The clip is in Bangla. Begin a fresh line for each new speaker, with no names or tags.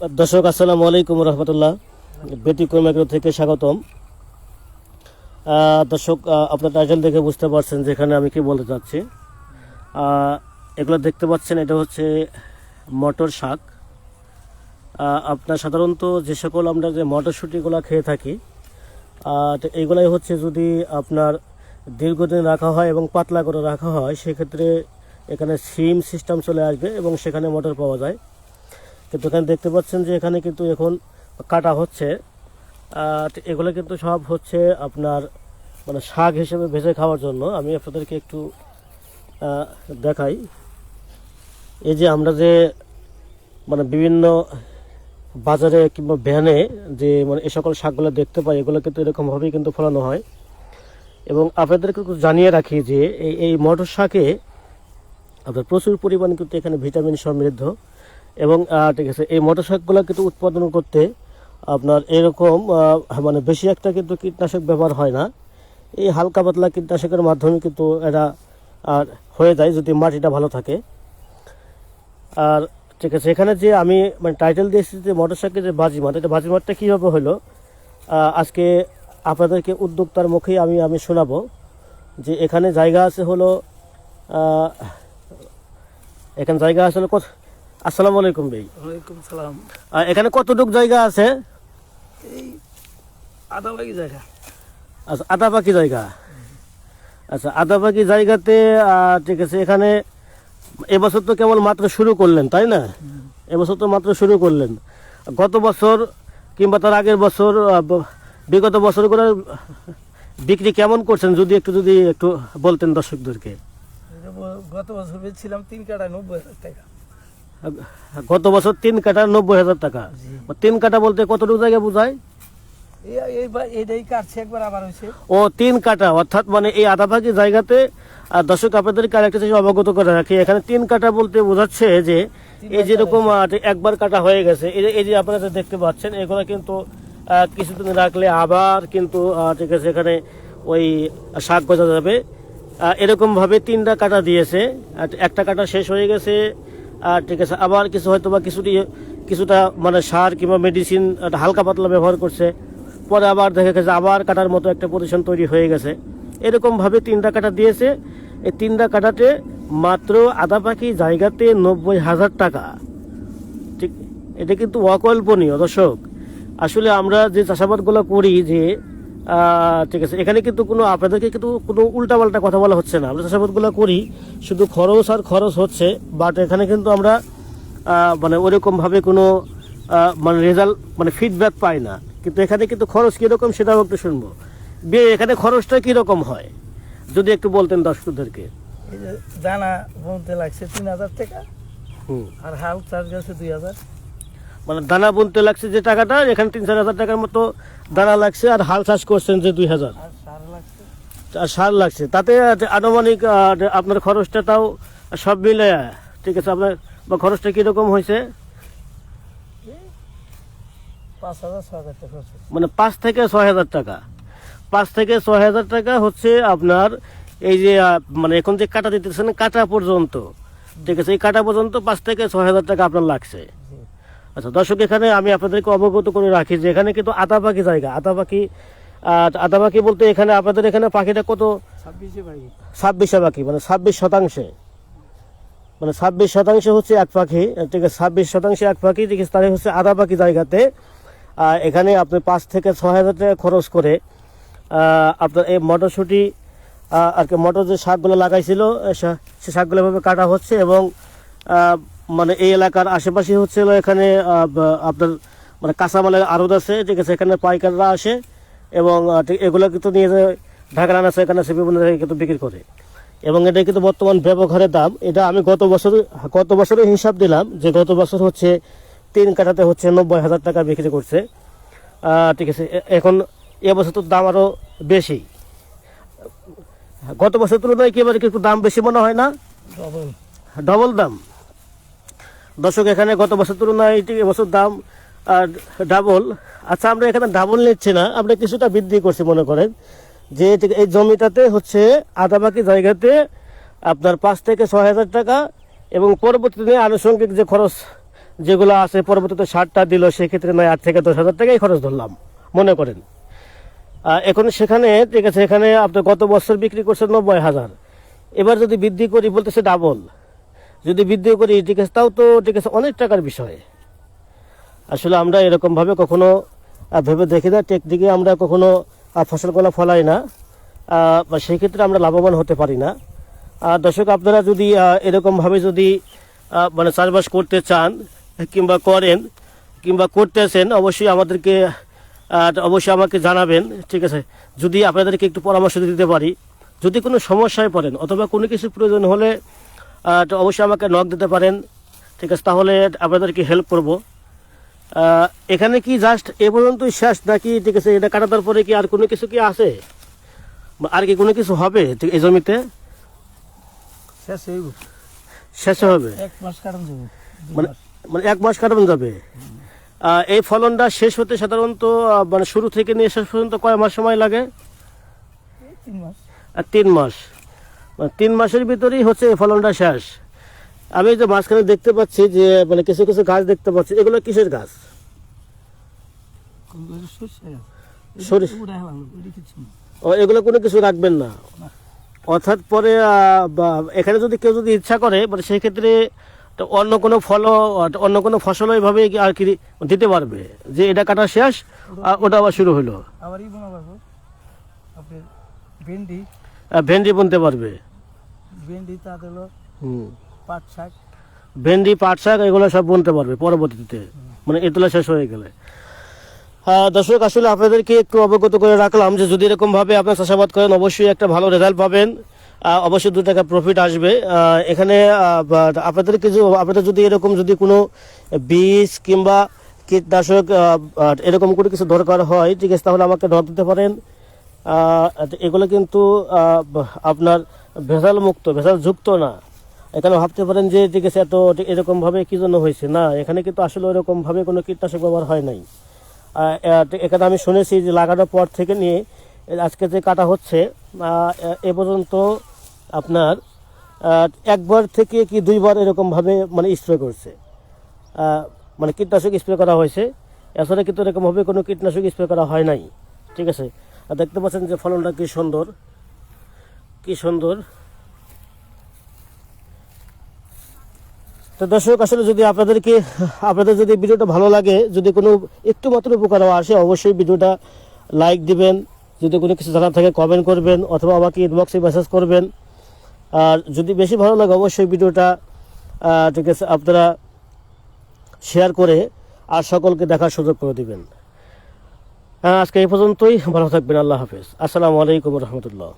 দর্শক, আসসালামু আলাইকুম রহমতুল্লাহ। ব্যতিক্রম এগ্রো থেকে স্বাগতম। দর্শক আপনার টাইটেল দেখে বুঝতে পারছেন যে এখানে আমি কি বলতে চাচ্ছি। এগুলো দেখতে পাচ্ছেন, এটা হচ্ছে মটর শাক। আপনার সাধারণত যে সকল আমরা যে মটরশুঁটিগুলো খেয়ে থাকি তো এইগুলাই হচ্ছে যদি আপনার দীর্ঘদিন রাখা হয় এবং পাতলা করে রাখা হয়, সেক্ষেত্রে এখানে সিম সিস্টেম চলে আসবে এবং সেখানে মটর পাওয়া যায়। কিন্তু এখানে দেখতে পাচ্ছেন যে এখানে কিন্তু এখন কাটা হচ্ছে। এগুলো কিন্তু সব হচ্ছে আপনার মানে শাক হিসেবে ভেজে খাওয়ার জন্য। আমি আপনাদেরকে একটু দেখাই। এই যে আমরা যে মানে বিভিন্ন বাজারে কিংবা ভ্যানে যে মানে এ সকল শাকগুলো দেখতে পাই, এগুলো কিন্তু এরকমভাবেই কিন্তু ফলানো হয়। এবং আপনাদেরকে জানিয়ে রাখি যে এই এই মটর শাকে আপনার প্রচুর পরিমাণ কিন্তু এখানে ভিটামিন সমৃদ্ধ। এবং ঠিক আছে, এই মটর শাকগুলো কিন্তু উৎপাদন করতে আপনার এরকম মানে বেশি একটা কিন্তু কীটনাশক ব্যবহার হয় না। এই হালকা পাতলা কীটনাশকের মাধ্যমে কিন্তু এটা, আর হয়ে যায় যদি মাটিটা ভালো থাকে। আর, ঠিক আছে, এখানে যে আমি মানে টাইটেল দিয়েছি যে মটর শাকের যে বাজিমাত, এটা বাজিমাতটা কীভাবে হলো? আজকে আপনাদেরকে উদ্যোক্তার মুখেই আমি আমি শোনাবো যে এখানে জায়গা আছে হলো এখানে জায়গা আছে হলো আসসালামু আলাইকুম ভাই।
ওয়ালাইকুম সালাম।
এখানে কতটুক জায়গা আছে?
এই আধা বাকি জায়গা।
আচ্ছা আধা পাখি জায়গা। আচ্ছা আধা পাখি জায়গাতে ঠিক আছে এখানে এবছর তো কেবল মাত্র শুরু করলেন তাই না? এবছর তো মাত্র শুরু করলেন। গত বছর কিংবা তার আগের বছর বিগত বছরগুলো বিক্রি কেমন করছেন? যদি একটু যদি একটু বলতেন দর্শকদেরকে।
গত বছর বেচছিলাম তিন কাটা নব্বই হাজার টাকা।
গত বছর তিন কাটা নব্বই হাজার টাকা। তিন কাটা বলতে কতটুকু জায়গা বোঝায়? ও তিন কাটা অর্থাৎ মানে এই আধাভাগি জায়গাতে আর দর্শক আপনাদেরকে আরেকটা জিনিস অবগত করে রাখি। এখানে তিন কাটা বলতে বোঝাচ্ছে যে এই যেরকম একবার কাটা হয়ে গেছে এই যে- আপনারা দেখতে পাচ্ছেন এগুলো কিন্তু কিছুদিন রাখলে আবার কিন্তু ঠিক আছে এখানে ওই শাক গজা যাবে। আহ, এরকম ভাবে তিনটা কাটা দিয়েছে। একটা কাটা শেষ হয়ে গেছে আর ঠিক আছে, আবার কিছু হয়তো বা কিছুটি, কিছুটা মানে সার কিংবা মেডিসিন হালকা পাতলা ব্যবহার করছে। পরে আবার দেখা গেছে আবার কাটার মতো একটা পজিশন তৈরি হয়ে গেছে। এরকমভাবে তিনটা কাটা দিয়েছে। এই তিনটা কাটাতে মাত্র আধা পাখি জায়গাতে নব্বই হাজার টাকা। ঠিক, এটা কিন্তু অকল্পনীয়, দর্শক। আসলে আমরা যে চাষাবাদগুলো করি যে ঠিক আছে। এখানে কিন্তু কোনো আপনাদেরকে কিন্তু কোনো উল্টাপাল্টা কথা বলা হচ্ছে না। আমরা চাষাবাদগুলো করি শুধু খরচ আর খরচ হচ্ছে বাট এখানে কিন্তু আমরা মানে ওরকমভাবে কোনো মানে রেজাল্ট মানে ফিডব্যাক পাই না। কিন্তু এখানে কিন্তু খরচ কীরকম সেটাও একটু শুনব। বিয়ে এখানে খরচটা কীরকম হয়? যদি একটু বলতেন দর্শকদেরকে।
দানা বলতে লাগছে তিন হাজার টাকা
হুম।
আর হাল চার্জ গেছে দুই হাজার।
মানে দানা বুনতে লাগছে যে টাকাটা এখানে তিন চার হাজার টাকার মতো দানা লাগছে আর হাল চাষ করছেন যে দুই হাজার।
আর সার লাগছে?
তাতে আনুমানিক আপনার খরচটা তাও সব মিলে ঠিক আছে আপনার বা খরচটা কীরকম হয়েছে। মানে পাঁচ থেকে ছয় হাজার টাকা। পাঁচ থেকে ছয় হাজার টাকা হচ্ছে আপনার এই যে মানে এখন যে কাটা দিতেছেন কাটা পর্যন্ত ঠিক আছে এই কাটা পর্যন্ত পাঁচ থেকে ছয় হাজার টাকা আপনার লাগছে। আচ্ছা দর্শক এখানে আমি আপনাদেরকে অবগত করে রাখি যে এখানে কিন্তু আতা পাখি জায়গা। আতা পাখি আতা পাখি বলতে এখানে আপনাদের এখানে পাখিটা কত?
ছাব্বিশে
পাখি। মানে ছাব্বিশ শতাংশে। মানে ছাব্বিশ শতাংশ হচ্ছে এক পাখি ঠিক আছে ছাব্বিশ শতাংশে এক পাখি ঠিক আছে তাহলে হচ্ছে আধা পাখি জায়গাতে এখানে আপনি পাঁচ থেকে ছ হাজার টাকা খরচ করে আপনার এই মটরশুঁটি আর কি মটর যে শাকগুলো লাগাইছিল সে শাকগুলো এভাবে কাটা হচ্ছে এবং মানে এই এলাকার আশেপাশে হচ্ছে এখানে আপনার মানে কাঁচামালের আড়ত আছে ঠিক আছে এখানে পাইকাররা আসে এবং এগুলো কিন্তু নিয়ে যায় ঢাকা আনাছে এখানে সে বিভিন্ন জায়গায় কিন্তু বিক্রি করে। এবং এটা কিন্তু বর্তমান ব্যবহারের দাম। এটা আমি গত বছর গত বছরের হিসাব দিলাম যে গত বছর হচ্ছে তিন কাটাতে হচ্ছে নব্বই হাজার টাকা বিক্রি করছে। ঠিক আছে এখন এবছর তো দাম আরও বেশি। গত বছর তুলনায় কি এবার কি একটু দাম বেশি মনে হয় না?
ডবল
ডবল দাম। দর্শক, এখানে গত বছর তুলনায় এটি এবছর দাম ডাবল আচ্ছা আমরা এখানে ডাবল নিচ্ছি না, আমরা কিছুটা বৃদ্ধি করছি, মনে করেন। যে এই জমিটাতে হচ্ছে আদাবাকি জায়গাতে আপনার পাঁচ থেকে ছয় হাজার টাকা, এবং পরবর্তীতে আনুষঙ্গিক যে খরচ যেগুলো আছে, পরবর্তীতে সারটা দিল, সেক্ষেত্রে নয়, আট থেকে দশ হাজার টাকাই খরচ ধরলাম, মনে করেন। এখন সেখানে, ঠিক আছে, এখানে আপনি গত বছর বিক্রি করছেন নব্বই হাজার। এবার যদি বৃদ্ধি করি, বলতেছে ডাবল যদি বৃদ্ধি করি, ঠিক আছে, তাও তো, ঠিক আছে, অনেক টাকার বিষয়। আসলে আমরা এরকমভাবে কখনো ভেবে দেখি না টেকনিকে আমরা কখনো ফসলগুলো ফলাই না। বা সেই ক্ষেত্রে আমরা লাভবান হতে পারি না। আর দর্শক, আপনারা যদি এরকমভাবে যদি মানে চাষবাস করতে চান, কিংবা করেন, কিংবা করতেছেন অবশ্যই আমাদেরকে অবশ্যই আমাকে জানাবেন, ঠিক আছে। যদি আপনাদেরকে একটু পরামর্শ দিতে পারি, যদি কোনো সমস্যায় পড়েন, অথবা কোনো কিছু প্রয়োজন হলে তো অবশ্যই আমাকে নক দিতে পারেন। ঠিক আছে তাহলে আপনাদেরকে হেল্প করব। এখানে কি জাস্ট এ পর্যন্তই শেষ নাকি? ঠিক আছে এটা কাটানোর পরে কি আর কোনো কিছু কি আছে? আর কি কোনো কিছু হবে ঠিক এই জমিতে?
শেষ হইব
শেষে হবে?
এক মাস যাব
মানে মানে এক মাস কাটানো যাবে? এই ফলনটা শেষ হতে সাধারণত মানে শুরু থেকে নিয়ে শেষ পর্যন্ত কয় মাস সময় লাগে?
তিন মাস।
আর তিন মাস। তিন মাসের ভিতরেই হচ্ছে এই ফলনটা শেষ। আমি যে মাঝখানে দেখতে পাচ্ছি যে মানে কিছু কিছু গাছ দেখতে পাচ্ছি। এগুলো কিসের গাছ। ও এগুলো কোনো কিছু রাখবেন না? অর্থাৎ পরে এখানে যদি কেউ যদি ইচ্ছা করে মানে সেই ক্ষেত্রে অন্য কোনো ফল অন্য কোনো ফসল এইভাবে আর কি দিতে পারবে? যে এটা কাটা শেষ আর ওটা আবার শুরু হলো।
আবার ভেন্ডি
ভেন্ডি বুনতে পারবে?
ভেন্ডি তা হলো
হুম।
পাট শাক।
ভেন্ডি পাট শাক এগুলো সব বুনতে পারবে পরবর্তীতে। মানে এতলা শেষ হয়ে গেলে। হ্যাঁ দর্শক আসলে আপনাদেরকে একটু অবগত করে রাখলাম যে যদি এরকমভাবে আপনার চাষাবাদ করেন অবশ্যই একটা ভালো রেজাল্ট পাবেন। অবশ্যই দু টাকা প্রফিট আসবে। এখানে আপনাদের কিছু আপনাদের যদি এরকম যদি কোনো বীজ কিংবা কীটনাশক এরকম কোনো কিছু দরকার হয় ঠিক আছে তাহলে আমাকে ধর দিতে পারেন। এগুলো কিন্তু আপনার ভেজাল মুক্ত ভেজাল যুক্ত না। এখানে ভাবতে পারেন যে, ঠিক আছে, এত এরকম ভাবে কি জন্য হয়েছে? না, এখানে কিন্তু আসলে ওরকম ভাবে কোনো কীটনাশক ব্যবহার হয় নাই। এখানে আমি শুনেছি যে, লাগানোর পর থেকে নিয়ে আজকে যে কাটা হচ্ছে এ পর্যন্ত আপনার একবার থেকে কি দুইবার এরকমভাবে মানে স্প্রে করছে। মানে কীটনাশক স্প্রে করা হয়েছে। এছাড়া কিন্তু এরকমভাবে কোনো কীটনাশক স্প্রে করা হয় নাই। ঠিক আছে? আর দেখতে পাচ্ছেন যে ফলনটা কি সুন্দর। কি সুন্দর। তো দর্শক, আসলে যদি আপনাদেরকে, আপনাদের যদি ভিডিওটা ভালো লাগে, যদি কোনো একটু মাত্র উপকার আসে, অবশ্যই ভিডিওটা লাইক দিবেন। যদি কোনো কিছু জানার থাকে কমেন্ট করবেন অথবা আমাকে ইনবক্সে মেসেজ করবেন। আর যদি বেশি ভালো লাগে, অবশ্যই ভিডিওটা ঠিক আছে, আপনারা শেয়ার করে আর সকলকে দেখার সুযোগ করে দিবেন। আজকে এই পর্যন্তই। ভালো থাকবেন আল্লাহ হাফিজ। আসসালামু আলাইকুম রহমতুল্লাহ।